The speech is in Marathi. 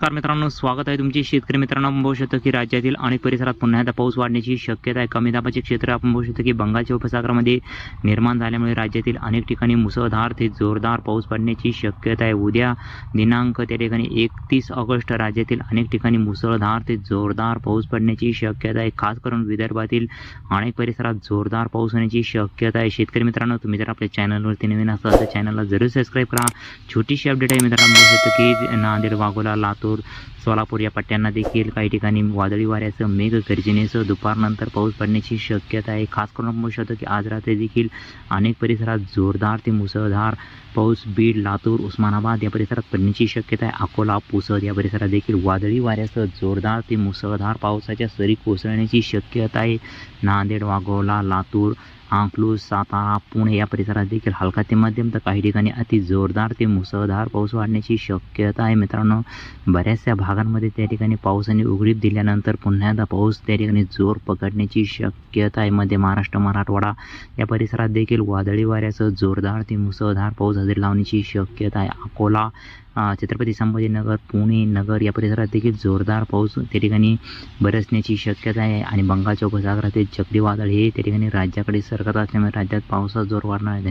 नमस्कार मित्रांनो स्वागत आहे तुमचे शेतकरी मित्रांनो. आपण बघू शकतो की राज्यातील अनेक परिसरात पुन्हा एकदा पाऊस वाढण्याची शक्यता आहे. कमी दाबाचे क्षेत्र आपण बघू शकतो की बंगालच्या उपसागरामध्ये निर्माण झाल्यामुळे राज्यातील अनेक ठिकाणी मुसळधार ते जोरदार पाऊस पडण्याची शक्यता आहे. उद्या दिनांक त्या ठिकाणी एकतीस ऑगस्ट राज्यातील अनेक ठिकाणी मुसळधार ते जोरदार पाऊस पडण्याची शक्यता आहे. खास करून विदर्भातील अनेक परिसरात जोरदार पाऊस होण्याची शक्यता आहे. शेतकरी मित्रांनो तुम्ही जर आपल्या चॅनलवरती नवीन असाल तर चॅनलला जरूर सबस्क्राईब करा. छोटीशी अपडेट आहे मित्रांनो बघू शकतो की नांदेड वाघोला लातूर सोलापूर या पट्ट्यांना देखील काही ठिकाणी वादळी वाऱ्यासह मेघ गर्जनेसह दुपारनंतर पाऊस पडण्याची शक्यता आहे. खास करून म्हणू शकतो की आज रात्री देखील अनेक परिसरात जोरदार ते मुसळधार पाऊस बीड लातूर उस्मानाबाद या परिसरात पडण्याची शक्यता आहे. अकोला पुसद या परिसरात देखील वादळी वाऱ्यासह जोरदार ते मुसळधार पावसाच्या सरी कोसळण्याची शक्यता आहे. नांदेड वाघोला लातूर अकलूज सातारा पुणे या परिसरात देखील हलका ते मध्यम तर काही ठिकाणी अति जोरदार ते मुसळधार पाऊस वाढण्याची शक्यता आहे. मित्रांनो बऱ्याचशा भागांमध्ये त्या ठिकाणी पावसाने उघडीप दिल्यानंतर पुन्हा एकदा पाऊस त्या ठिकाणी जोर पकडण्याची शक्यता आहे. मध्य महाराष्ट्र मराठवाडा या परिसरात देखील वादळी वाऱ्यासह जोरदार ते मुसळधार पाऊस हजेरी लावण्याची शक्यता आहे. अकोला छत्रपती संभाजीनगर पुणे नगर या परिसरात देखील जोरदार पाऊस त्या ठिकाणी बरसण्याची शक्यता आहे. आणि बंगालच्या उपसागरातील चक्रीवादळ हे त्या ठिकाणी राज्याकडे सरकत असल्यामुळे राज्यात पावसाचा जोर वाढणार आहे.